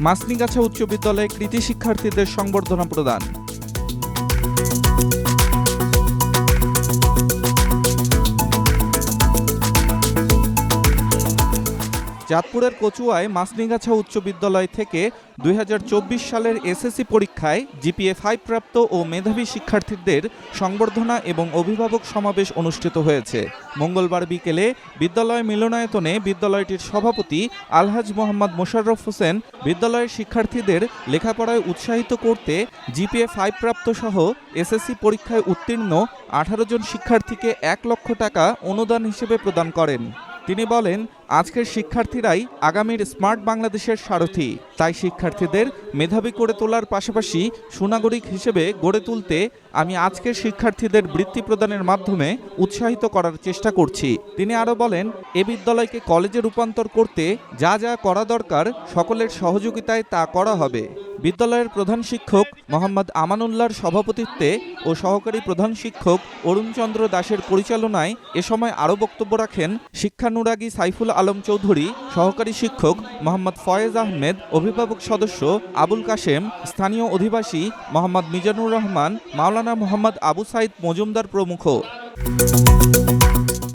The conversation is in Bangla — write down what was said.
মাসনিগাছা উচ্চ বিদ্যালয়ে কৃতি শিক্ষার্থীদের সংবর্ধনা প্রদান। চাঁদপুরের কচুয়ায় মাসনিগাছা উচ্চ বিদ্যালয় থেকে দুই হাজার চব্বিশ সালের এসএসসি পরীক্ষায় জিপিএ ফাইভ প্রাপ্ত ও মেধাবী শিক্ষার্থীদের সংবর্ধনা এবং অভিভাবক সমাবেশ অনুষ্ঠিত হয়েছে। মঙ্গলবার বিকেলে বিদ্যালয় মিলনায়তনে বিদ্যালয়টির সভাপতি আলহাজ মোহাম্মদ মোশাররফ হোসেন বিদ্যালয়ের শিক্ষার্থীদের লেখাপড়ায় উৎসাহিত করতে জিপিএ ফাইভ প্রাপ্ত সহ এসএসসি পরীক্ষায় উত্তীর্ণ আঠারো জন শিক্ষার্থীকে এক লক্ষ টাকা অনুদান হিসেবে প্রদান করেন। তিনি বলেন আজকের শিক্ষার্থীরাই আগামীর স্মার্ট বাংলাদেশের সারথি। তাই শিক্ষার্থীদের মেধাবী করে তোলার পাশাপাশি সুনাগরিক হিসেবে গড়ে তুলতে আমি আজকের শিক্ষার্থীদের বৃত্তি প্রদানের মাধ্যমে উৎসাহিত করার চেষ্টা করছি। তিনি আরও বলেন, এ বিদ্যালয়কে কলেজে রূপান্তর করতে যা যা করা দরকার, সকলের সহযোগিতায় তা করা হবে। বিদ্যালয়ের প্রধান শিক্ষক মোহাম্মদ আমানুল্লাহর সভাপতিত্বে ও সহকারী প্রধান শিক্ষক অরুণচন্দ্র দাসের পরিচালনায় এ সময় আরও বক্তব্য রাখেন শিক্ষানুরাগী সাইফুল আলম চৌধুরী, সহকারী শিক্ষক মোহাম্মদ ফয়েজ আহমেদ, অভিভাবক সদস্য আবুল কাশেম, স্থানীয় অধিবাসী মোহাম্মদ মিজানুর রহমান, মাওলানা মোহাম্মদ আবু সাইদ মজুমদার প্রমুখ।